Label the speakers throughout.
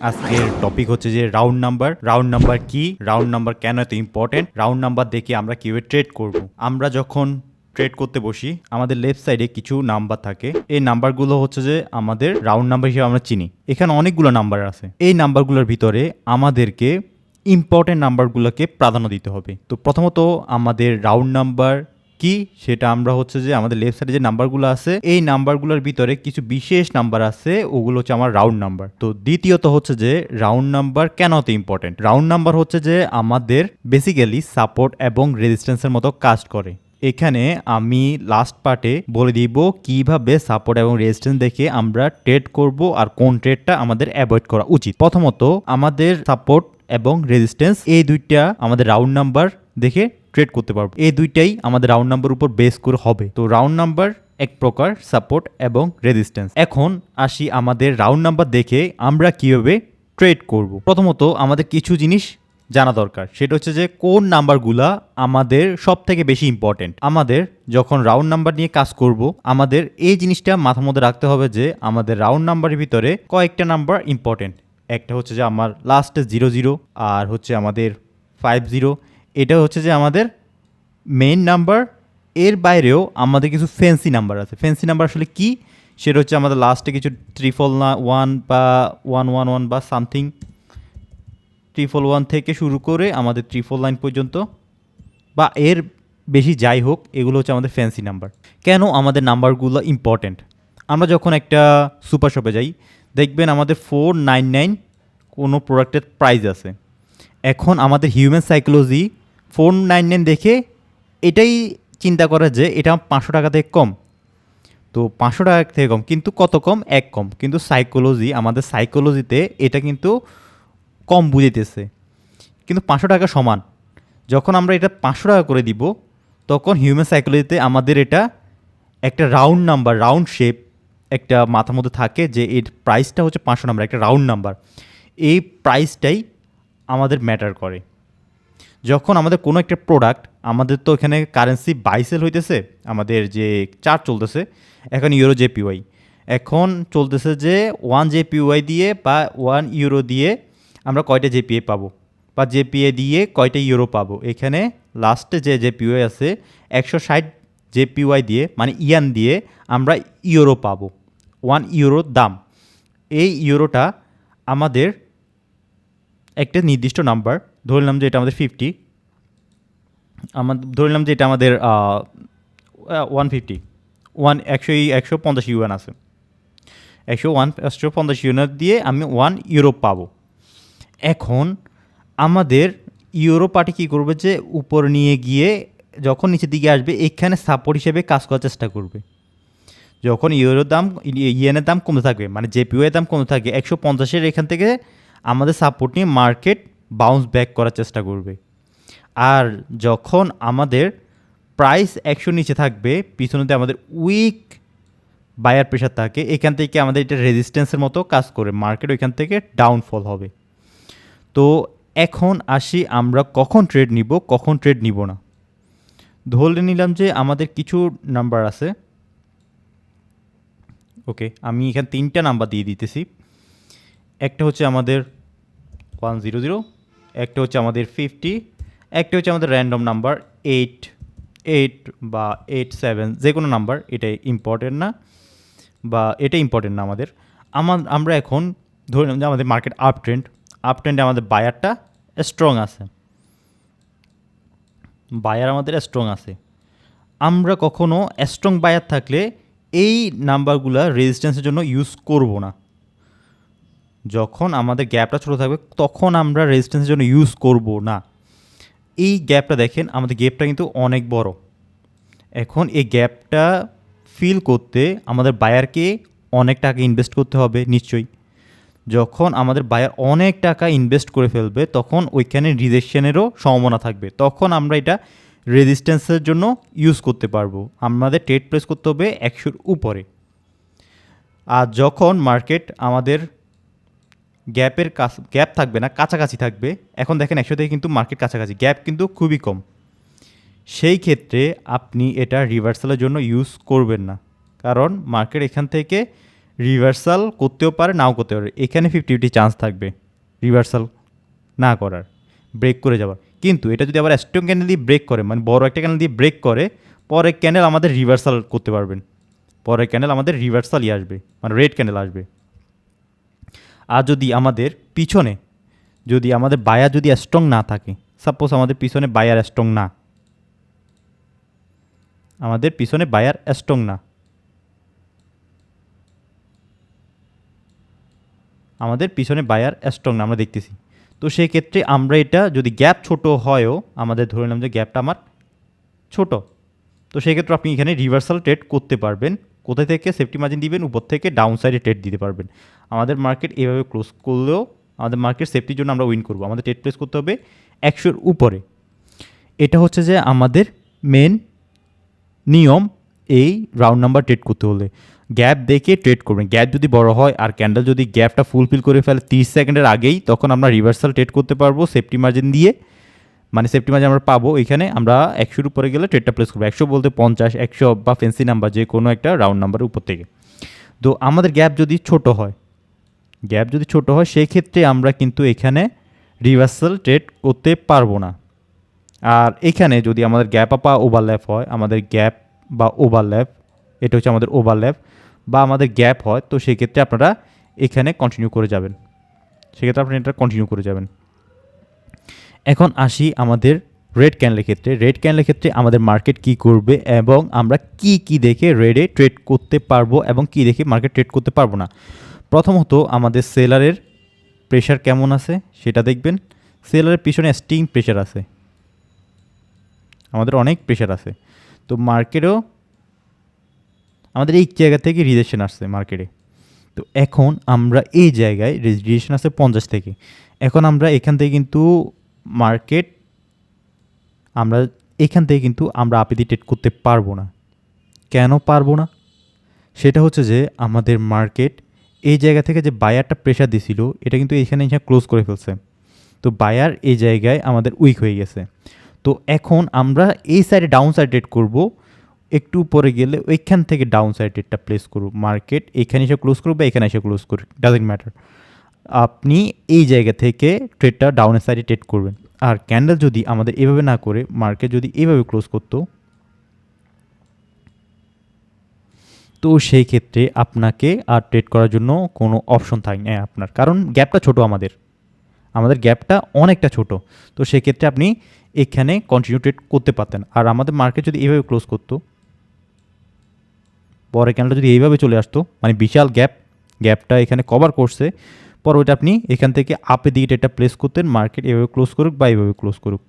Speaker 1: আজকের টপিক হচ্ছে যে রাউন্ড নাম্বার রাউন্ড নাম্বার কি? রাউন্ড নাম্বার কেন এত ইম্পর্টেন্ট রাউন্ড নাম্বার দেখে আমরা কীভাবে ট্রেড করব? আমরা যখন ট্রেড করতে বসি, আমাদের লেফট সাইডে কিছু নাম্বার থাকে। এই নাম্বারগুলো হচ্ছে যে আমাদের রাউন্ড নাম্বার হিসেবে আমরা চিনি। এখানে অনেকগুলো নাম্বার আছে। এই নাম্বারগুলোর ভিতরে আমাদেরকে ইম্পর্টেন্ট নাম্বারগুলোকে প্রাধান্য দিতে হবে। তো প্রথমত আমাদের রাউন্ড নাম্বার কি? সেটা আমরা হচ্ছে যে আমাদের লেফট সাইডে যে নাম্বারগুলো আছে, এই নাম্বারগুলোর ভিতরে কিছু বিশেষ নাম্বার আছে, ওগুলো হচ্ছে আমার রাউন্ড নাম্বার তো দ্বিতীয়ত হচ্ছে যে রাউন্ড নাম্বার কেন অত ইম্পর্টেন্ট রাউন্ড নাম্বার হচ্ছে যে আমাদের বেসিক্যালি সাপোর্ট এবং রেজিস্ট্যান্সের মতো কাজ করে। এখানে আমি লাস্ট পার্টে বলে দিব কীভাবে সাপোর্ট এবং রেজিস্ট্যান্স দেখে আমরা ট্রেড করব আর কোন ট্রেডটা আমাদের অ্যাভয়েড করা উচিত। প্রথমত আমাদের সাপোর্ট এবং রেজিস্ট্যান্স এই দুইটা আমাদের রাউন্ড নাম্বার দেখে ট্রেড করতে পারব। এই দুইটাই আমাদের রাউন্ড নাম্বার উপর বেস করে হবে। তো রাউন্ড নাম্বার এক প্রকার সাপোর্ট এবং রেজিস্ট্যান্স এখন আসি আমাদের রাউন্ড নাম্বার দেখে আমরা কীভাবে ট্রেড করব। প্রথমত আমাদের কিছু জিনিস জানা দরকার। সেটা হচ্ছে যে কোন নাম্বারগুলা আমাদের সব থেকে বেশি ইম্পর্টেন্ট আমাদের যখন রাউন্ড নাম্বার নিয়ে কাজ করব, আমাদের এই জিনিসটা মাথার মধ্যে রাখতে হবে যে আমাদের রাউন্ড নাম্বারের ভিতরে কয়েকটা নাম্বার ইম্পর্টেন্ট একটা হচ্ছে যে আমার লাস্টে জিরো জিরো আর হচ্ছে আমাদের ফাইভ জিরো এটা হচ্ছে যে আমাদের মেইন নাম্বার এর বাইরেও আমাদের কিছু ফ্যান্সি নাম্বার আছে। ফ্যান্সি নাম্বার আসলে কি? সেটা হচ্ছে আমাদের লাস্টে কিছু ট্রিপল না ওয়ান বা ওয়ান ওয়ান ওয়ান বা সামথিং ট্রিপল ওয়ান থেকে শুরু করে আমাদের ট্রিপল লাইন পর্যন্ত বা এর বেশি যাই হোক, এগুলো হচ্ছে আমাদের ফ্যান্সি নাম্বার কেন আমাদের নাম্বারগুলো ইম্পর্ট্যান্ট আমরা যখন একটা সুপার শপে যাই, দেখবেন আমাদের ফোর নাইন নাইন কোনো প্রোডাক্টের প্রাইস আছে। এখন আমাদের human psychology four nine nine দেখে এটাই চিন্তা করে যে এটা পাঁচশো টাকা থেকে কম। তো পাঁচশো টাকা থেকে কম, কিন্তু কত কম? এক কম। কিন্তু সাইকোলজি আমাদের সাইকোলজিতে এটা কিন্তু কম বুঝিতেছে কিন্তু পাঁচশো টাকা সমান। যখন আমরা এটা পাঁচশো টাকা করে দিব, তখন হিউম্যান সাইকোলজিতে আমাদের এটা একটা রাউন্ড নাম্বার রাউন্ড শেপ একটা মাথার মধ্যে থাকে যে এর প্রাইসটা হচ্ছে পাঁচশো নাম্বার একটা রাউন্ড নাম্বার এই প্রাইসটাই আমাদের ম্যাটার করে। যখন আমাদের কোনো একটা প্রোডাক্ট আমাদের তো এখানে কারেন্সি বাইসেল হইতেছে, আমাদের যে চার্ট চলতেছে, এখন ইউরো জেপিওয়াই এখন চলতেছে যে ওয়ান জেপিওয়াই দিয়ে বা ওয়ান ইউরো দিয়ে আমরা কয়টা জেপিএ পাবো, বা জেপিএ দিয়ে কয়টা ইউরো পাবো। এখানে লাস্টে যে জেপিওয়াই আছে, একশো ষাট জেপিওয়াই দিয়ে মানে ইয়ান দিয়ে আমরা ইউরো পাবো ওয়ান ইউরোর দাম। এই ইউরোটা আমাদের একটা নির্দিষ্ট নাম্বার ধরলাম যে এটা আমাদের ফিফটি আমাদের ধরলাম যে এটা আমাদের ওয়ান ফিফটি ওয়ান একশো একশো পঞ্চাশ ইউএন আছে। একশো ওয়ান একশো পঞ্চাশ ইউএন দিয়ে আমি ওয়ান ইউরোপ পাবো। এখন আমাদের ইউরো পার্টি কী করবে যে উপর নিয়ে গিয়ে যখন নিচের দিকে আসবে, এখানে সাপোর্ট হিসেবে কাজ করার চেষ্টা করবে। যখন ইউরোর দাম, ইয়েনের দাম কমতে থাকবে মানে জেপিওয়ের দাম কমতে থাকবে, একশো পঞ্চাশের এখান থেকে আমাদের সাপোর্ট নিয়ে মার্কেট বাউন্স ব্যাক করার চেষ্টা করবে। আর যখন আমাদের প্রাইস একশো নিচে থাকবে পিছনেতে আমাদের উইক বায়ার প্রেশার থাকে, এখান থেকে আমাদের এটা রেজিস্ট্যান্সের মতো কাজ করে মার্কেট ওইখান থেকে ডাউনফল হবে। তো এখন আসি আমরা কখন ট্রেড নিব, কখন ট্রেড নিব না। ধরে নিলাম যে আমাদের কিছু নাম্বার আছে। ওকে আমি এখানে তিনটা নাম্বার দিয়ে দিতেছি। একটা হচ্ছে আমাদের ওয়ান জিরো জিরো একটা হচ্ছে আমাদের ফিফটি একটা হচ্ছে আমাদের র্যান্ডম নাম্বার এইট এইট বা এইট সেভেন যে কোনো নাম্বার এটা ইম্পর্টেন্ট না বা এটা ইম্পর্টেন্ট না আমাদের। আমার আমরা এখন ধরে নিলাম যে আমাদের মার্কেট আপ ট্রেন্ড আপ ট্রেন্ডে আমাদের বায়ারটা স্ট্রং আছে। বায়ার আমাদের স্ট্রং আছে। আমরা কখনো স্ট্রং বায়ার থাকলে এই নাম্বারগুলো রেজিস্ট্যান্সের জন্য ইউজ করব না। যখন আমাদের গ্যাপটা ছোটো থাকবে, তখন আমরা রেজিস্ট্যান্সের জন্য ইউজ করব না। এই গ্যাপটা দেখেন, আমাদের গ্যাপটা কিন্তু অনেক বড়। এখন এই গ্যাপটা ফিল করতে আমাদের বায়ারকে অনেক টাকা ইনভেস্ট করতে হবে, নিশ্চয়ই। যখন আমাদের বায়ার অনেক টাকা ইনভেস্ট করে ফেলবে, তখন ওইখানে রিজেকশনেরও সম্ভাবনা থাকবে। তখন আমরা এটা রেজিস্ট্যান্সের জন্য ইউজ করতে পারব। আমাদের ট্রেড প্লেস করতে হবে একশোর উপরে। আর যখন মার্কেট আমাদের গ্যাপের কাছ গ্যাপ থাকবে না, কাছাকাছি থাকবে। এখন দেখেন একশো থেকে কিন্তু মার্কেট কাছাকাছি। গ্যাপ কিন্তু খুবই কম। সেই ক্ষেত্রে আপনি এটা রিভার্সালের জন্য ইউজ করবেন না। কারণ মার্কেট এখান থেকে রিভার্সাল করতেও পারে, নাও করতে পারে। এখানে ফিফটি ফিফটি চান্স থাকবে রিভার্সাল না করার ব্রেক করে যাওয়ার। কিন্তু এটা যদি আবার স্ট্রং ক্যান্ডেল দিয়ে ব্রেক করে মানে বড় একটা ক্যান্ডেল দিয়ে ব্রেক করে, পরের ক্যান্ডেল আমাদের রিভার্সাল করতে পারবেন। পরের ক্যান্ডেল আমাদের রিভার্সালই আসবে মানে রেড ক্যান্ডেল আসবে। আর যদি আমাদের পিছনে, যদি আমাদের বায়ার যদি স্ট্রং না থাকে সাপোজ আমাদের পিছনে বায়ার স্ট্রং না। আমাদের পিছনে বায়ার স্ট্রং না। আমাদের পিছনে বায়ার স্ট্রং না, আমরা দেখতেছি। তো সেই ক্ষেত্রে আমরা এটা যদি গ্যাপ ছোট হয়ও, আমাদের ধরে নিলাম যে গ্যাপটা আমার ছোট, তো সেই ক্ষেত্রে আপনি এখানে রিভার্সাল ট্রেড করতে পারবেন। কোথায় থেকে সেফটি মার্জিন দিবেন, উপর থেকে ডাউন সাইডে ট্রেড দিতে পারবেন। আমাদের মার্কেট এভাবে ক্লোজ করলেও আমাদের মার্কেট সেফটির জন্য আমরা উইন করব। আমাদের ট্রেড প্লেস করতে হবে একশোর উপরে। এটা হচ্ছে যে আমাদের মেন নিয়ম এই রাউন্ড নাম্বার ট্রেড করতে হলে। গ্যাপ দেখে ট্রেড করবেন। গ্যাপ যদি বড় হয় আর ক্যান্ডেল যদি গ্যাপটা ফুলফিল করে ফেলে তিরিশ সেকেন্ডের আগেই, তখন আমরা রিভার্সাল ট্রেড করতে পারব সেফটি মার্জিন দিয়ে। মানে সেফটি মার্জিন আমরা পাবো, এখানে আমরা একশোর উপরে গেলে ট্রেডটা প্লেস করব। একশো বলতে পঞ্চাশ, একশো বা ফেন্সি নাম্বার যে কোনো একটা রাউন্ড নাম্বারের উপর থেকে। তো আমাদের গ্যাপ যদি ছোট হয় গ্যাপ যদি ছোট হয় সেই ক্ষেত্রে আমরা কিন্তু এখানে রিভার্সাল ট্রেড করতে পারব না। আর এখানে যদি আমাদের গ্যাপ আপা ওভারল্যাপ হয়, আমাদের গ্যাপ বা ওভারল্যাপ এটা হচ্ছে আমাদের ওভারল্যাপ বা আমাদের গ্যাপ হয়, তো সেক্ষেত্রে আপনারা এখানে কন্টিনিউ করে যাবেন। সেক্ষেত্রে আপনি এটা কন্টিনিউ করে যাবেন। এখন আসি আমাদের রেড ক্যান্ডেলের ক্ষেত্রে। রেড ক্যান্ডেলের ক্ষেত্রে আমাদের মার্কেট কি করবে এবং আমরা কি কি দেখে রেডে ট্রেড করতে পারব এবং কি দেখে মার্কেট ট্রেড করতে পারব না? প্রথমত আমাদের সেলারের প্রেশার কেমন আছে সেটা দেখবেন। সেলারের পিছনে স্টিং প্রেশার আছে। আমাদের অনেক প্রেশার আছে। তো মার্কেটেও আমাদের এই জায়গা থেকে রিজেকশন আসছে মার্কেটে তো এখন আমরা এই জায়গায় রিজেকশন আসছে পঞ্চাশ থেকে। এখন আমরা এখান থেকে কিন্তু মার্কেট আমরা এখান থেকে কিন্তু আমরা আপিদি ট্রেড করতে পারব না। কেন পারব না? সেটা হচ্ছে যে আমাদের মার্কেট এই জায়গা থেকে যে বায়ারটা প্রেশার দিছিল, এটা কিন্তু এখানে এখানে ক্লোজ করে ফেলছে। তো বায়ার এই জায়গায় আমাদের উইক হয়ে গেছে। তো এখন আমরা এই সাইডে ডাউন সাইড ট্রেড করব, একটু পরে গেলে ওইখান থেকে ডাউন সাইড ট্রেডটা প্লেস করব। মার্কেট এখানে এসে ক্লোজ করব বা এখানে এসে ক্লোজ করুক ডাজেন্ট ম্যাটার আপনি এই জায়গা থেকে ট্রেডটা ডাউনের সাইডে ট্রেড করবেন। আর ক্যান্ডেল যদি আমাদের এভাবে না করে মার্কেট যদি এভাবে ক্লোজ করতো, তো সেই ক্ষেত্রে আপনাকে আর ট্রেড করার জন্য কোনো অপশন থাকে না আপনার। কারণ গ্যাপটা ছোট আমাদের। আমাদের গ্যাপটা অনেকটা ছোট। তো সেক্ষেত্রে আপনি এখানে কন্টিনিউ ট্রেড করতে পারতেন। আর আমাদের মার্কেট যদি এইভাবে ক্লোজ করতো, পরে ক্যান্ডেলটা যদি এইভাবে চলে আসতো মানে বিশাল গ্যাপ গ্যাপটা এখানে কভার করছে পরে ওইটা আপনি এখান থেকে আপে দিকে ট্রেডটা প্লেস করতেন মার্কেট এভাবে ক্লোজ করুক বা এইভাবে ক্লোজ করুক।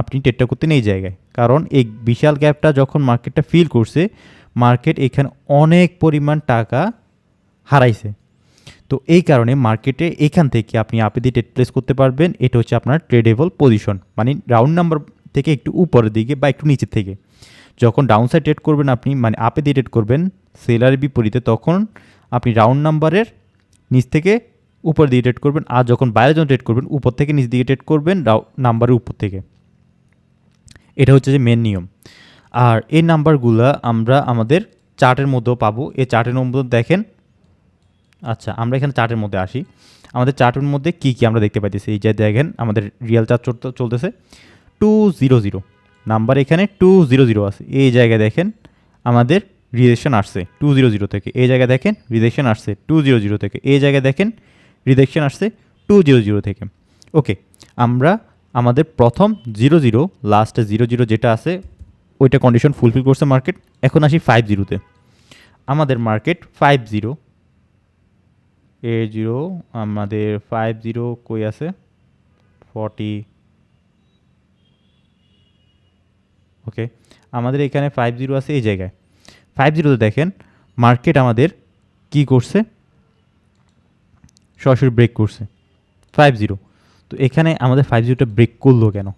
Speaker 1: আপনি ট্রেডটা করতেন এই জায়গায়। কারণ এই বিশাল গ্যাপটা যখন মার্কেটটা ফিল করছে মার্কেট এখানে অনেক পরিমাণ টাকা হারাইছে। তো এই কারণে মার্কেটে এখান থেকে আপনি আপে দিয়ে ট্রেড প্লেস করতে পারবেন। এটা হচ্ছে আপনার ট্রেডেবল পজিশন মানে রাউন্ড নাম্বার থেকে একটু উপরের দিকে বা একটু নিচের থেকে। যখন ডাউন সাইড ট্রেড করবেন আপনি মানে আপে দিয়ে ট্রেড করবেন সেলারের বিপরীতে, তখন আপনি রাউন্ড নাম্বারের নিচ থেকে উপর দিয়ে ট্রেড করবেন আর যখন বাইরে যখন ট্রেড করবেন, উপর থেকে নিচ দিকে ট্রেড করবেন নাম্বারের উপর থেকে। এটা হচ্ছে যে মেন নিয়ম। আর এই নাম্বারগুলো আমরা আমাদের চার্টের মধ্যেও পাবো। এই চার্টের মধ্যে দেখেন আচ্ছা আমরা এখানে চার্টের মধ্যে আসি। আমাদের চার্টের মধ্যে কী কী আমরা দেখতে পাইতেছি? এই যে দেখেন, আমাদের রিয়েল চার্ট চলতেছে। টু জিরো জিরো নাম্বার এখানে টু জিরো জিরো আছে। এই জায়গায় দেখেন, আমাদের রিজেকশন আসছে। টু জিরো জিরো থেকে। এই জায়গায় দেখেন রিজেকশন আসছে। টু জিরো জিরো থেকে। এই জায়গায় দেখেন রিজেকশন আসছে টু জিরো জিরো থেকে। ওকে আমরা আমাদের প্রথম জিরো জিরো লাস্টে জিরো জিরো যেটা আছে, ওইটা কন্ডিশন ফুলফিল করছে মার্কেট এখন আসি ফাইভ জিরোতে আমাদের মার্কেট ফাইভ জিরো এ জিরো আমাদের ফাইভ জিরো কই আছে? ফর্টি ওকে আমাদের এখানে ফাইভ জিরো আছে এই জায়গায়। ফাইভ জিরোতে দেখেন মার্কেট আমাদের কি করছে? সরাসরি ব্রেক করছে। ফাইভ জিরো তো এখানে আমাদের ফাইভ জিরোটা ব্রেক করল কেন?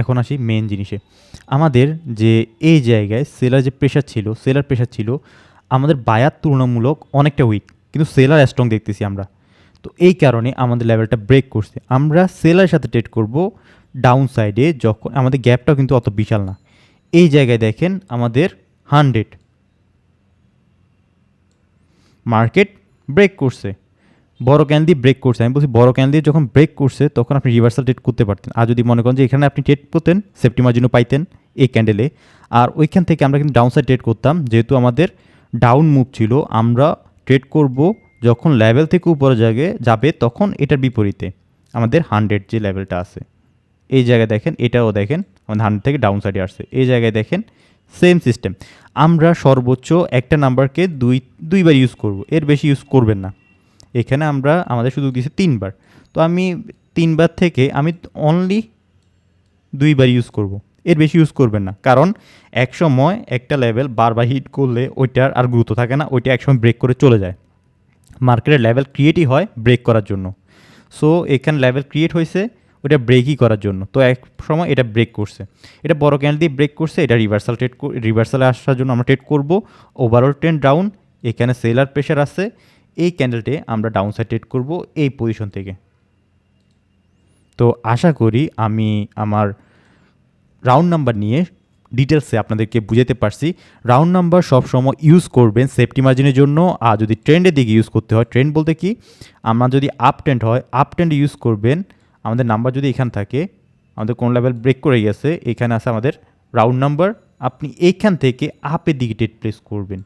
Speaker 1: এখন আসি মেন জিনিসে। আমাদের যে এই জায়গায় সেলার যে প্রেশার ছিল সেলার প্রেশার ছিল, আমাদের বায়ার তুলনামূলক অনেকটা উইক কিন্তু সেলার স্ট্রং দেখতেছি আমরা। তো এই কারণে আমাদের লেভেলটা ব্রেক করছে। আমরা সেলারের সাথে ট্রেড করব ডাউন সাইডে যখন আমাদের গ্যাপটাও কিন্তু অত বিশাল না। এই জায়গায় দেখেন আমাদের হান্ড্রেড মার্কেট ব্রেক করছে। বড় ক্যান দিয়ে ব্রেক করছে। আমি বলছি, বড় ক্যান দিয়ে যখন ব্রেক করছে, তখন আপনি রিভার্সাল ট্রেড করতে পারতেন। আর যদি মনে করেন যে এখানে আপনি ট্রেড করতেন সেফটি মার্জিনও পাইতেন এই ক্যান্ডেলে আর ওইখান থেকে আমরা কিন্তু ডাউন সাইড ট্রেড করতাম, যেহেতু আমাদের ডাউন মুভ ছিল, আমরা ট্রেড করব যখন লেভেল থেকে উপরে জায়গায় যাবে তখন এটার বিপরীতে। আমাদের হান্ড্রেড যে লেভেলটা আছে। এই জায়গায় দেখেন, এটাও দেখেন, আমাদের হান্ড্রেড থেকে ডাউন সাইডে আসছে। এই জায়গায় দেখেন সেম সিস্টেম আমরা সর্বোচ্চ একটা নাম্বারকে দুই, দুইবার ইউজ করব। এর বেশি ইউজ করবেন না। এখানে আমরা আমাদের সুযোগ দিয়েছে তিনবার। তো আমি তিনবার থেকে আমি অনলি দুইবার ইউজ করব। এর বেশি ইউজ করবেন না। কারণ এক সময় একটা লেভেল বারবার হিট করলে ওইটার আর গুরুত্ব থাকে না, ওইটা একসময় ব্রেক করে চলে যায়। মার্কেটের লেভেল ক্রিয়েটই হয় ব্রেক করার জন্য। সো এখানে লেভেল ক্রিয়েট হয়েছে ওটা ব্রেকই করার জন্য। তো এক সময় এটা ব্রেক করছে। এটা বড় ক্যান্ডেল দিয়ে ব্রেক করছে, এটা রিভার্সাল ট্রেড রিভার্সালে আসার জন্য আমরা ট্রেড করব। ওভারঅল ট্রেন্ড ডাউন এখানে সেলার প্রেশার আছে। এই ক্যান্ডেলটি আমরা ডাউন সাইড ট্রেড করব এই পজিশন থেকে। তো আশা করি আমি আমার রাউন্ড নাম্বার নিয়ে ডিটেলসে আপনাদেরকে বুঝাতে পারছি। রাউন্ড নাম্বার সবসময় ইউজ করবেন সেফটি মার্জিনের জন্য। আর যদি ট্রেন্ডের দিকে ইউজ করতে হয় ট্রেন্ড বলতে কি? আমরা যদি আপ ট্রেন্ড হয় আপ ট্রেন্ড ইউজ করবেন, আমাদের নাম্বার যদি এখান থাকে, আমাদের কোন লেভেল ব্রেক করে গেছে, এখানে আছে আমাদের রাউন্ড নাম্বার আপনি এইখান থেকে আপের দিকে ডেট প্লেস করবেন।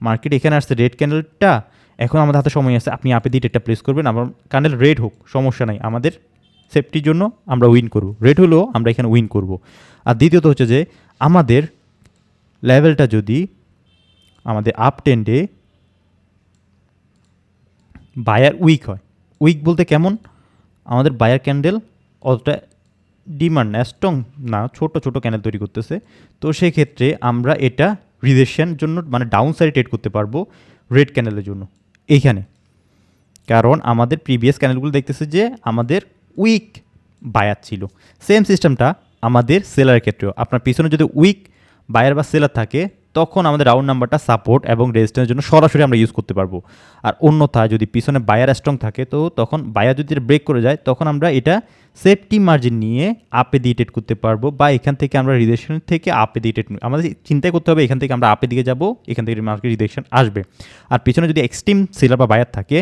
Speaker 1: মার্কেট এখানে আসছে রেড ক্যান্ডেলটা এখন আমাদের হাতে সময় আছে, আপনি আপের দিয়ে প্লেস করবেন আমার ক্যান্ডেল রেড হোক, সমস্যা নাই। আমাদের সেফটির জন্য আমরা উইন করব। রেড হলেও আমরা এখানে উইন করব। আর দ্বিতীয়ত হচ্ছে যে, আমাদের লেভেলটা যদি আমাদের আপ টেন্ডে বায়ার উইক হয় উইক বলতে কেমন? আমাদের বায়ার ক্যান্ডেল অতটা ডিমান্ড না স্ট্রং না, ছোট ছোট ক্যান্ডেল তৈরি করতেছে। তো সেক্ষেত্রে আমরা এটা রিজেকশন জন্য মানে ডাউন সাইডে ট্রেড করতে পারব রেড ক্যান্ডেলের জন্য। এইখানে। কারণ আমাদের প্রিভিয়াস ক্যানেলগুলো দেখতেছে যে আমাদের উইক বায়ার ছিল। সেম সিস্টেমটা আমাদের সেলারের ক্ষেত্রেও। আপনার পিছনে যদি উইক বায়ার বা সেলার থাকে তখন আমাদের রাউন্ড নাম্বারটা সাপোর্ট এবং রেজিস্ট্যান্সের জন্য সরাসরি আমরা ইউজ করতে পারব। আর অন্যথায় যদি পিছনে বায়ার স্ট্রং থাকে, তো তখন বায়ার যদি ব্রেক করে যায়, তখন আমরা এটা সেফটি মার্জিন নিয়ে আপে দিয়ে ট্রেড করতে পারব বা এখান থেকে আমরা রিজেকশন থেকে আপে দিয়ে ট্রেড আমাদের চিন্তাই করতে হবে, এখান থেকে আমরা আপের দিকে যাব, এখান থেকে মার্কেট রিজেকশন আসবে। আর পিছনে যদি এক্সট্রিম সেলার বা বায়ার থাকে,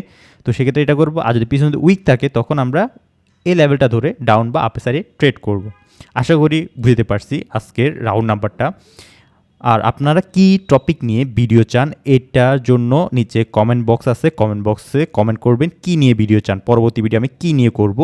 Speaker 1: তো সেক্ষেত্রে এটা করব। আর যদি পিছনে যদি উইক থাকে, তখন আমরা এই লেভেলটা ধরে ডাউন বা আপে সাইডে ট্রেড করব। আশা করি বুঝতে পারছি আজকের রাউন্ড নাম্বারটা আর আপনারা কি টপিক নিয়ে ভিডিও চান, এটার জন্য নিচে কমেন্ট বক্স আছে কমেন্ট বক্সে কমেন্ট করবেন কি নিয়ে ভিডিও চান, পরবর্তী ভিডিও আমি কি নিয়ে করব।